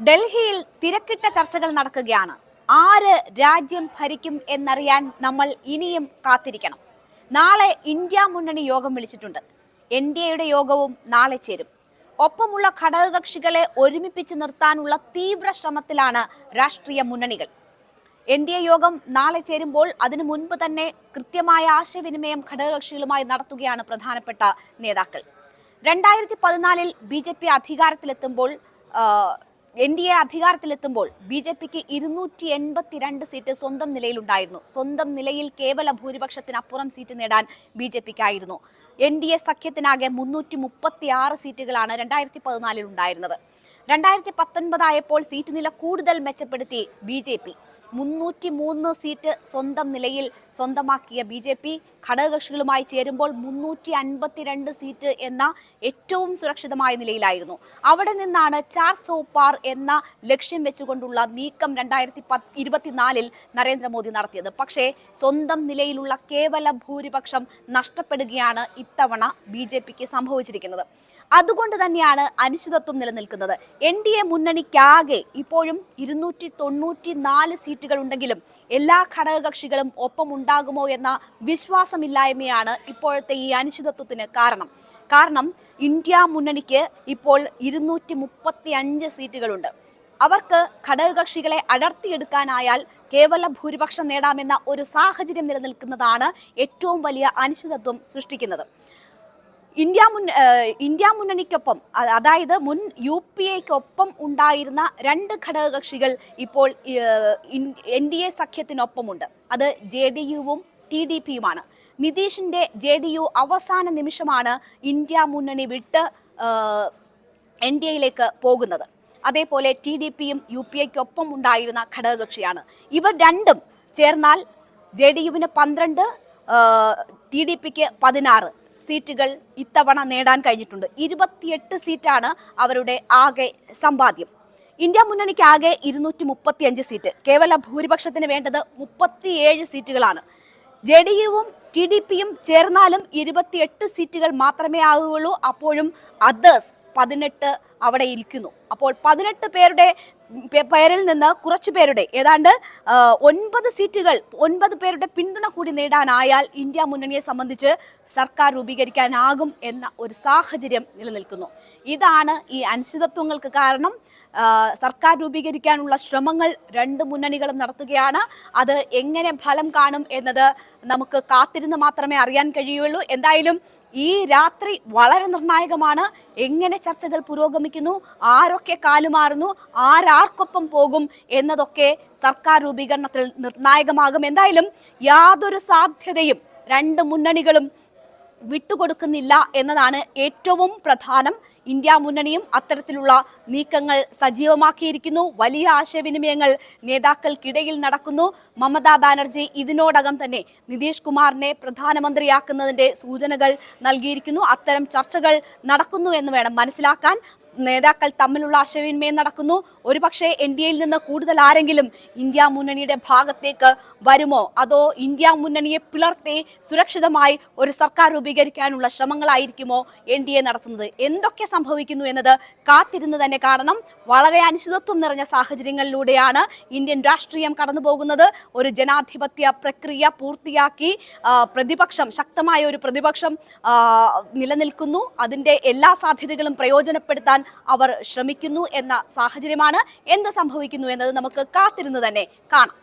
ഡൽഹിയിൽ തിരക്കിട്ട ചർച്ചകൾ നടക്കുകയാണ്. ആര് രാജ്യം ഭരിക്കും എന്നറിയാൻ നമ്മൾ ഇനിയും കാത്തിരിക്കണം. നാളെ ഇന്ത്യ മുന്നണി യോഗം വിളിച്ചിട്ടുണ്ട്. എൻ ഡി എയുടെ യോഗവും നാളെ ചേരും. ഒപ്പമുള്ള ഘടകകക്ഷികളെ ഒരുമിപ്പിച്ച് നിർത്താനുള്ള തീവ്ര ശ്രമത്തിലാണ് രാഷ്ട്രീയ മുന്നണികൾ. എൻ ഡി എ യോഗം നാളെ ചേരുമ്പോൾ അതിനു മുൻപ് തന്നെ കൃത്യമായ ആശയവിനിമയം ഘടകകക്ഷികളുമായി നടത്തുകയാണ് പ്രധാനപ്പെട്ട നേതാക്കൾ. രണ്ടായിരത്തി പതിനാലിൽ ബി ജെ പി അധികാരത്തിലെത്തുമ്പോൾ എൻ ഡി എ അധികാരത്തിലെത്തുമ്പോൾ ബി ജെ പിക്ക് ഇരുന്നൂറ്റി എൺപത്തിരണ്ട് സീറ്റ് സ്വന്തം നിലയിലുണ്ടായിരുന്നു. സ്വന്തം നിലയിൽ കേവല ഭൂരിപക്ഷത്തിനപ്പുറം സീറ്റ് നേടാൻ ബി ജെ പിക്കായിരുന്നു. എൻ ഡി എ സഖ്യത്തിനാകെ മുന്നൂറ്റി മുപ്പത്തി ആറ് സീറ്റുകളാണ് രണ്ടായിരത്തി പതിനാലിൽ ഉണ്ടായിരുന്നത് രണ്ടായിരത്തി പത്തൊൻപതായപ്പോൾ സീറ്റ് നില കൂടുതൽ മെച്ചപ്പെടുത്തി ബി ജെ പി. മുന്നൂറ്റി മൂന്ന് സീറ്റ് സ്വന്തം നിലയിൽ സ്വന്തമാക്കിയ ബി ജെ പി ഘടകകക്ഷികളുമായി ചേരുമ്പോൾ മുന്നൂറ്റി അൻപത്തിരണ്ട് സീറ്റ് എന്ന ഏറ്റവും സുരക്ഷിതമായ നിലയിലായിരുന്നു. അവിടെ നിന്നാണ് ചാർ സോപ്പാർ എന്ന ലക്ഷ്യം വെച്ചുകൊണ്ടുള്ള നീക്കം രണ്ടായിരത്തി പത്ത് ഇരുപത്തിനാലിൽ നരേന്ദ്രമോദി നടത്തിയത്. പക്ഷേ സ്വന്തം നിലയിലുള്ള കേവല ഭൂരിപക്ഷം നഷ്ടപ്പെടുകയാണ് ഇത്തവണ ബി ജെ പിക്ക് സംഭവിച്ചിരിക്കുന്നത്. അതുകൊണ്ട് തന്നെയാണ് അനിശ്ചിതത്വം നിലനിൽക്കുന്നത്. എൻ ഡി എ മുന്നണിക്കാകെ ഇപ്പോഴും ഇരുന്നൂറ്റി തൊണ്ണൂറ്റി നാല് സീറ്റുകൾ ഉണ്ടെങ്കിലും എല്ലാ ഘടകകക്ഷികളും ഒപ്പം ഉണ്ടാകുമോ എന്ന വിശ്വാസമില്ലായ്മയാണ് ഇപ്പോഴത്തെ ഈ അനിശ്ചിതത്വത്തിന് കാരണം. കാരണം ഇന്ത്യ മുന്നണിക്ക് ഇപ്പോൾ ഇരുന്നൂറ്റി മുപ്പത്തി അഞ്ച് സീറ്റുകളുണ്ട്. അവർക്ക് ഘടകകക്ഷികളെ അടർത്തിയെടുക്കാനായാൽ കേവല ഭൂരിപക്ഷം നേടാമെന്ന ഒരു സാഹചര്യം നിലനിൽക്കുന്നതാണ് ഏറ്റവും വലിയ അനിശ്ചിതത്വം സൃഷ്ടിക്കുന്നത്. ഇന്ത്യ മുൻ ഇന്ത്യ മുന്നണിക്കൊപ്പം അതായത് മുൻ യു പി എക്കൊപ്പം ഉണ്ടായിരുന്ന രണ്ട് ഘടകകക്ഷികൾ ഇപ്പോൾ എൻ ഡി എ സഖ്യത്തിനൊപ്പമുണ്ട്. അത് ജെ ഡി യുവും ടി ഡി പിയുമാണ്. നിതീഷിന്റെ ജെ ഡി യു അവസാന നിമിഷമാണ് ഇന്ത്യ മുന്നണി വിട്ട് എൻ ഡി എയിലേക്ക് പോകുന്നത്. അതേപോലെ ടി ഡി പിയും യു പി എക്കൊപ്പം ഉണ്ടായിരുന്ന ഘടകകക്ഷിയാണ്. ഇവർ രണ്ടും ചേർന്നാൽ ജെ ഡി യുവിന് പന്ത്രണ്ട് ടി ഡി പിക്ക് പതിനാറ്. സീറ്റുകൾ ഇത്തവണ നേടാൻ കഴിഞ്ഞിട്ടുണ്ട്. ഇരുപത്തിയെട്ട് സീറ്റാണ് അവരുടെ ആകെ സമ്പാദ്യം. ഇന്ത്യ മുന്നണിക്ക് ആകെ ഇരുന്നൂറ്റി മുപ്പത്തി അഞ്ച് സീറ്റ്. കേവല ഭൂരിപക്ഷത്തിന് വേണ്ടത് മുപ്പത്തിയേഴ് സീറ്റുകളാണ്. ജെ ഡി യുവും ടി ഡി പിയും ചേർന്നാലും ഇരുപത്തിയെട്ട് സീറ്റുകൾ മാത്രമേ ആകുകയുള്ളൂ അപ്പോഴും അതേഴ്സ് പതിനെട്ട് അവിടെ ഇരിക്കുന്നു. അപ്പോൾ പതിനെട്ട് പേരുടെ പേരിൽ നിന്ന് കുറച്ച് പേരുടെ ഏതാണ്ട് ഒൻപത് സീറ്റുകൾ ഒൻപത് പേരുടെ പിന്തുണ കൂടി നേടാനായാൽ ഇന്ത്യ മുന്നണിയെ സംബന്ധിച്ച് സർക്കാർ രൂപീകരിക്കാനാകും എന്ന ഒരു സാഹചര്യം നിലനിൽക്കുന്നു. ഇതാണ് ഈ അനിശ്ചിതത്വങ്ങൾക്ക് കാരണം. സർക്കാർ രൂപീകരിക്കാനുള്ള ശ്രമങ്ങൾ രണ്ട് മുന്നണികളും നടത്തുകയാണ്. അത് എങ്ങനെ ഫലം കാണും എന്നത് നമുക്ക് കാത്തിരുന്ന് മാത്രമേ അറിയാൻ കഴിയുള്ളൂ. എന്തായാലും ഈ രാത്രി വളരെ നിർണായകമാണ്. എങ്ങനെ ചർച്ചകൾ പുരോഗമിക്കുന്നു ആരൊക്കെ കാലുമാറുന്നു ആരാർക്കൊപ്പം പോകും എന്നതൊക്കെ സർക്കാർ രൂപീകരണത്തിൽ നിർണായകമാകും. എന്തായാലും യാതൊരു സാധ്യതയും രണ്ട് മുന്നണികളും വിട്ടുകൊടുക്കുന്നില്ല എന്നതാണ് ഏറ്റവും പ്രധാനം. ഇന്ത്യ മുന്നണിയും അത്തരത്തിലുള്ള നീക്കങ്ങൾ സജീവമാക്കിയിരിക്കുന്നു. വലിയ ആശയവിനിമയങ്ങൾ നേതാക്കൾക്കിടയിൽ നടക്കുന്നു. മമതാ ബാനർജി ഇതിനോടകം തന്നെ നിതീഷ് കുമാറിനെ പ്രധാനമന്ത്രിയാക്കുന്നതിന്റെ സൂചനകൾ നൽകിയിരിക്കുന്നു. അത്തരം ചർച്ചകൾ നടക്കുന്നു എന്ന് വേണം മനസ്സിലാക്കാൻ. നേതാക്കൾ തമ്മിലുള്ള ആശയവിനിമയം നടക്കുന്നു. ഒരുപക്ഷെ എൻ ഡി എയിൽ നിന്ന് കൂടുതൽ ആരെങ്കിലും ഇന്ത്യ മുന്നണിയുടെ ഭാഗത്തേക്ക് വരുമോ? അതോ ഇന്ത്യ മുന്നണിയെ പിളർത്തി സുരക്ഷിതമായി ഒരു സർക്കാർ രൂപീകരിക്കാനുള്ള ശ്രമങ്ങളായിരിക്കുമോ എൻ ഡി എ നടത്തുന്നത്? എന്തൊക്കെ സംഭവിക്കുന്നു എന്നത് കാത്തിരുന്ന് തന്നെ കാണണം. വളരെ അനിശ്ചിതത്വം നിറഞ്ഞ സാഹചര്യങ്ങളിലൂടെയാണ് ഇന്ത്യൻ രാഷ്ട്രീയം കടന്നു പോകുന്നത് ഒരു ജനാധിപത്യ പ്രക്രിയ പൂർത്തിയാക്കി പ്രതിപക്ഷം ശക്തമായ ഒരു പ്രതിപക്ഷം നിലനിൽക്കുന്നു. അതിന്റെ എല്ലാ സാധ്യതകളും പ്രയോജനപ്പെടുത്താൻ അവർ ശ്രമിക്കുന്നു എന്ന സാഹചര്യമാണ് എന്ത് സംഭവിക്കുന്നു എന്നത് നമുക്ക് കാത്തിരുന്ന് തന്നെ കാണാം.